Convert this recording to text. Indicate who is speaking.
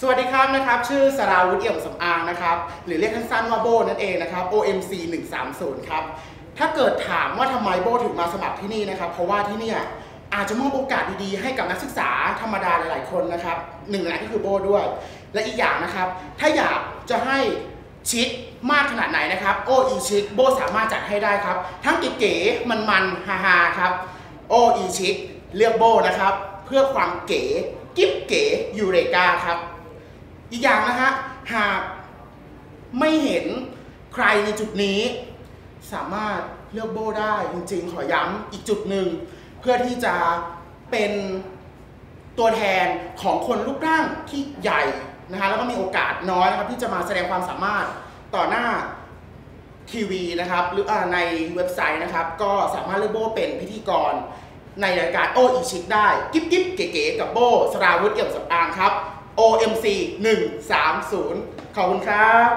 Speaker 1: สวัสดีครับนะครับ ชื่อสราวุฒิเอี่ยมสำอางนะครับ หรือเรียกสั้นๆว่าโบนั่นเองนะครับ OMC 130ครับ ถ้าเกิดถามว่าทำไมโบถึงมาสมัครที่นี่นะครับ เพราะว่าที่นี่อาจจะมอบโอกาสดีๆให้กับนักศึกษาธรรมดาหลายๆคนนะครับหนึ่งในนั้นก็คือโบด้วย และอีกอย่างนะครับ ถ้าอยากจะให้ชิคมากขนาดไหนนะครับ โออีชิคโบสามารถจัดให้ได้ครับ ทั้งเก๋ๆมันๆฮาๆครับโออีชิคเลือกโบนะครับ เพื่อความเก๋ กิ๊บเก๋ยูเรกาครับ อีกอย่างนะฮะ หากไม่เห็นใครในจุดนี้ สามารถเลือกโบได้จริงๆ ขอย้ำอีกจุดหนึ่ง เพื่อที่จะเป็นตัวแทนของคนรูปร่างที่ใหญ่นะฮะแล้วก็มีโอกาสน้อยนะครับที่จะมาแสดงความสามารถต่อหน้าทีวีนะครับ หรืออในเว็บไซต์นะครับ ก็สามารถเลือกโบเป็นพิธีกรในรายการโออีชิกได้ กิ๊บกิ๊บเก๋ๆกับโบสราวุฒิเอี่ยมสำอางครับ OMC 130 ขอบคุณครับ